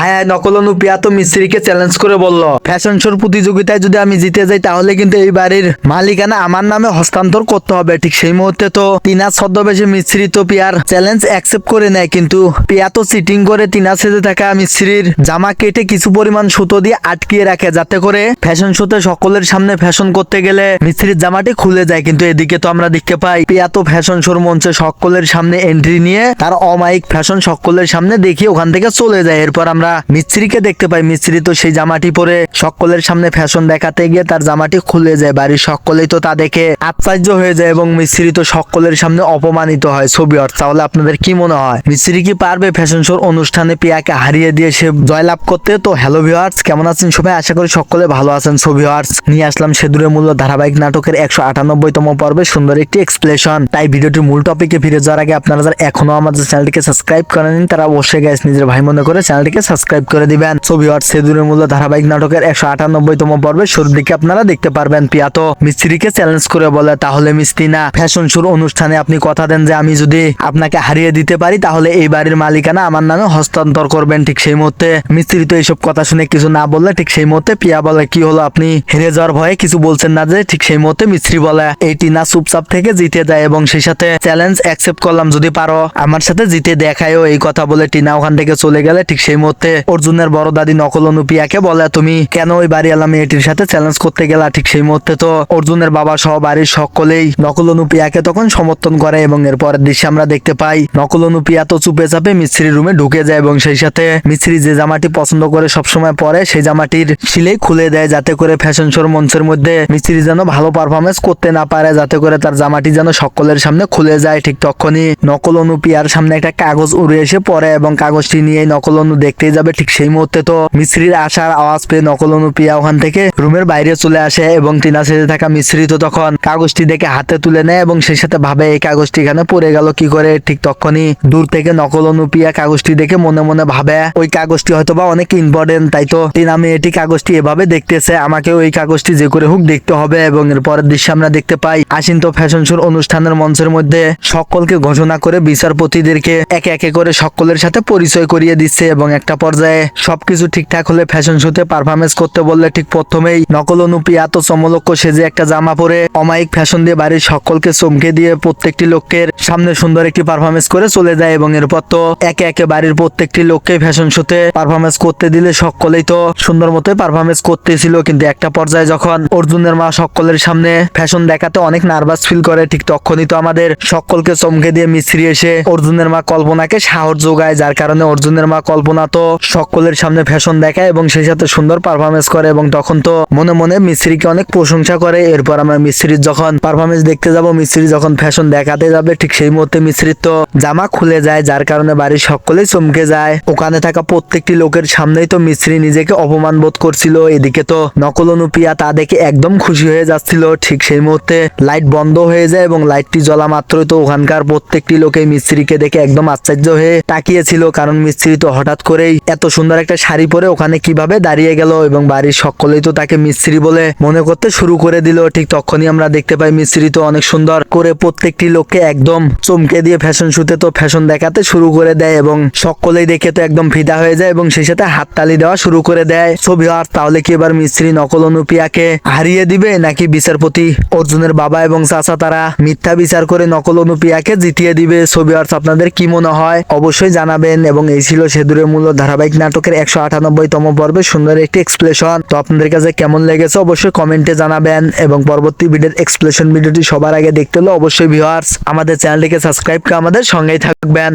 হায় হায় নকল অনু পিয়া তো মিস্ত্রিকে চ্যালেঞ্জ করে বলল ফ্যাশন শোর প্রতিযোগিতায় যদি আমি জিতে যাই, তাহলে কিন্তু এই বাড়ির মালিকানা আমার নামে হস্তান্তর করতে হবে। ঠিক সেই মুহূর্তে তো টিনা ছদ্মবেশে মিস্ত্রি তো পিয়ার চ্যালেঞ্জ অ্যাকসেপ্ট করে নেয়, কিন্তু পিয়া তো চিটিং করে টিনা সেজে থাকা মিস্ত্রির জামা কেটে কিছু পরিমাণ সুতো দিয়ে আটকিয়ে রাখে, যাতে করে ফ্যাশন শোতে সকলের সামনে ফ্যাশন করতে গেলে মিস্ত্রির জামাটি খুলে যায়। কিন্তু এদিকে তো আমরা দেখতে পাই, পিয়া তো ফ্যাশন শোর মঞ্চে সকলের সামনে এন্ট্রি নিয়ে তার অমায়িক ফ্যাশন সকলের সামনে দেখিয়ে ওখান থেকে চলে যায়। এরপর আমরা মিস্ত্রিকে দেখতে পাই। মিস্ত্রি তো সেই জামাটি পরে সকলের সামনে ফ্যাশন দেখাতে গিয়ে তার জামাটি খুলে যায়। বাড়ির সকলেই তো তা দেখে আশ্চর্য হয়ে যায় এবং মিস্ত্রি তো সকলের সামনে অপমানিত হয় ছবি অর্থ। তাহলে আপনাদের কি মনে হয়? মিস্ত্রি কি পারবে ফ্যাশন শোর অনুষ্ঠানে পিয়াকে হারিয়ে দিয়ে সে জয়লাভ করতে? তো হ্যালো ভিউয়ার্স কেমন আছেন সবাই? আশা করি সকলে ভালো আছেন। সো ভিউয়ার্স নিয়ে আসলাম সেদুরের মূল্য ধারাবাহিক নাটকের একশো আটানব্বইতম পর্বে। সুন্দর একটি এক্সপ্লেশন তাই ভিডিওটির মূল টপিকে ফিরে যাওয়ার আগে আপনারা যারা এখনও আমাদের চ্যানেলটিকে সাবস্ক্রাইব করেন তারা অবশ্যই গ্যাস নিজের ভাই মনে করে চ্যানেলটিকে সাবস্ক্রাইব করে দিবেন। সো ভিউয়ার্স সেদুরের মূল্য ধারাবাহিক নাটকের একশো আটানব্বইতম পর্বে শুরুর দিকে আপনারা দেখতে পারবেন। পিয়া তো মিস্ত্রিকে চ্যালেঞ্জ করে বলে, তাহলে মিস্ত্রি না ফ্যাশন শোর অনুষ্ঠানে আপনি কথা দেন যে আমি যদি আপনাকে হারিয়ে দিতে পারি, তাহলে এই বাড়ির মালিকানা আমার নামে হস্তান্তর করবেন। ঠিক সেই মুহূর্তে মিস্ত্রি তো এইসব কথা শুনে কিছু না বললে, ঠিক সেই মুহূর্তে পিয়া বলে, কি হলো আপনি? হেরে যাওয়ার ভয়ে কিছু বলছেন না যে, ঠিক সেই মুহূর্তে মিস্ত্রি বলে, এই টিনা চুপচাপ থেকে জিতে যায় এবং সেই সাথে চ্যালেঞ্জ অ্যাকসেপ্ট করলাম যদি পারো। আমার সাথে জিতে দেখায়ও এই কথা বলে টিনা ওখান থেকে চলে গেলে, ঠিক সেই মুহূর্তে অর্জুনের বড় দাদি নকল অনুপিয়াকে বলে, তুমি কেন ওই বাড়ি আলা মেয়েটির সাথে চ্যালেঞ্জ করতে গেলা? ঠিক সেই মুহূর্তে তো অর্জুনের বাবা সহ বাড়ির সকলেই নকল অনুপিয়াকে তখন সমর্থন করে এবং এর পরের দৃশ্যে আমরা দেখতে পাই, নকল অনুপিয়া তো চুপে চাপে মিস্ত্রির রুমে ঢুকে যায় এবং সেই সাথে মিস্ত্রি যে জামাটি পছন্দ করে সবসময় পরে, সেই জামাটির সিলেই খুলে দেয় যাতে করে ফ্যাশন শোর মঞ্চের মধ্যে মিস্ত্রি যেন ভালো পারফরমেন্স করতে না পারে, যাতে করে তার জামাটি যেন সকলের সামনে খুলে যায়। ঠিক তখনই নকল অনুপিয়ার সামনে একটা কাগজ উড়ে এসে পড়ে এবং কাগজটি নিয়ে নকল অনু দেখতেই যাবে ঠিক সেই মুহূর্তে তো মিস্ত্রির আসার আওয়াজ পেয়ে নকল অনু পিয়া ওখান থেকে রুমের বাইরে চলে আসে এবং টিনা সেজে থাকা মিস্ত্রি তো তখন কাগজটি দেখে হাতে তুলে নেয় এবং সেই সাথে ভাবে এই কাগজটি এখানে পড়ে গেল কি করে ঠিক তখনই দূর থেকে নকল অনু পিয়া কাগজটি দেখে মনে মনে ভাবে, ওই কাগজটি হয়তো বা অনেক ইম্পর্টেন্ট তাই তো টিনা মেয়েটি কাগজটি এভাবে দেখতেছে আমাকে ওই কাগজটি যে করে হোক দেখতে হবে এবং এর পরের দৃশ্যে আমরা দেখতে পাই আসিন তো ফ্যাশন শোর অনুষ্ঠানের মঞ্চের মধ্যে সকলকে ঘোষণা করে বিচারপতিদেরকে একে একে করে সকলের সাথে পরিচয় করিয়ে দিচ্ছে এবং একটা পর্যায়ে সবকিছু ঠিকঠাক হলে ফ্যাশন শোতে পারফরমেন্স করতে বললে ঠিক প্রথমেই নকল অনুপি এত চমলক্ষ সেজে একটা জামা পরে অমায়িক ফ্যাশন দিয়ে বাড়ির সকলকে চমকে দিয়ে প্রত্যেকটি লোকের সামনে সুন্দর একটি পারফরমেন্স করে চলে যায় এবং এরপর তো একে একে বাড়ির প্রত্যেকটি লোককে ফ্যাশন শোতে পারফরমেন্স করতে দিলে সকলেই তো সুন্দর মতোই পারফরমেন্স করতেছিল। কিন্তু একটা পর্যায়ে যখন অর্জুনের মা সকলের সামনে ফ্যাশন দেখাতে অনেক নার্ভাস ফিল করে, ঠিক তখনই তো আমাদের সকলকে চমকে দিয়ে মিস্ত্রি এসে অর্জুনের মা কল্পনাকে সাহস যোগায়। যার কারণে অর্জুনের মা কল্পনা তো সকলের সামনে ফ্যাশন দেখায় এবং সেই সাথে সুন্দর পারফরমেন্স করে এবং তখন তো মনে মনে মিস্ত্রিকে অনেক প্রশংসা করে। এরপর আমরা মিস্ত্রির যখন পারফরমেন্স দেখতে যাব, মিস্ত্রি যখন ফ্যাশন দেখাতে যাবে, ঠিক সেই মুহূর্তে মিস্ত্রির তো জামা খুলে যায়, যার কারণে বাড়ির সকলেই চমকে যায়। ওখানে থাকা প্রত্যেকটি লোকের সামনেই তো মিস্ত্রি নিজেকে অপমান বোধ করছিল। এদিকে তো নকল অনুপিয়া তা দেখে একদম খুশি হয়ে যাচ্ছিল। ঠিক সেই মুহূর্তে লাইট বন্ধ হয়ে যায় এবং লাইটটি জ্বলা মাত্রই তো ওখানকার প্রত্যেকটি লোকে মিস্ত্রিকে দেখে একদম আশ্চর্য হয়ে তাকিয়েছিল। কারণ মিস্ত্রি তো হঠাৎ করেই এত সুন্দর একটা শাড়ি পরে ওখানে কীভাবে দাঁড়িয়ে গেল এবং বাড়ির সকলেই তো তাকে মিস্ত্রি বলে মনে করতে শুরু করে দিল। ঠিক তখনই আমরা দেখতে পাই মিস্ত্রি তো অনেক সুন্দর করে প্রত্যেকটি লোককে একদম চমকে দিয়ে ফ্যাশন শুতে তো ফ্যাশন দেখাতে শুরু করে দেয় এবং সকলেই দেখে তো একদম ফিদা হয়ে যায় এবং সেই সাথে হাততালি দেওয়া শুরু করে দেয়। ছবি আর তাহলে কি এবার মিস্ত্রি নকল অনুপিয়াকে হারিয়ে দিবে নাকি বিচারপতি অর্জুনের বাবা এবং চাচা তারা মিথ্যা বিচার করে নকল অনুপিয়াকে জিতিয়ে দিবে? ছবি আর আপনাদের কি মনে হয়? অবশ্যই জানাবেন এবং এই ছিল সেদুরের মূল্য ধারাবাহিক নাটকের একশো আটানব্বইতম পর্বে সুন্দর একটি এক্সপ্লেশন তো আপনাদের কাছে কেমন লেগেছে অবশ্যই কমেন্টে জানাবেন এবং পরবর্তী ভিডিওর এক্সপ্লেশন ভিডিওটি সবার আগে দেখতে হলে অবশ্যই ভিউয়ার্স আমাদের চ্যানেলটিকে সাবস্ক্রাইব করে আমাদের সঙ্গেই থাকবেন।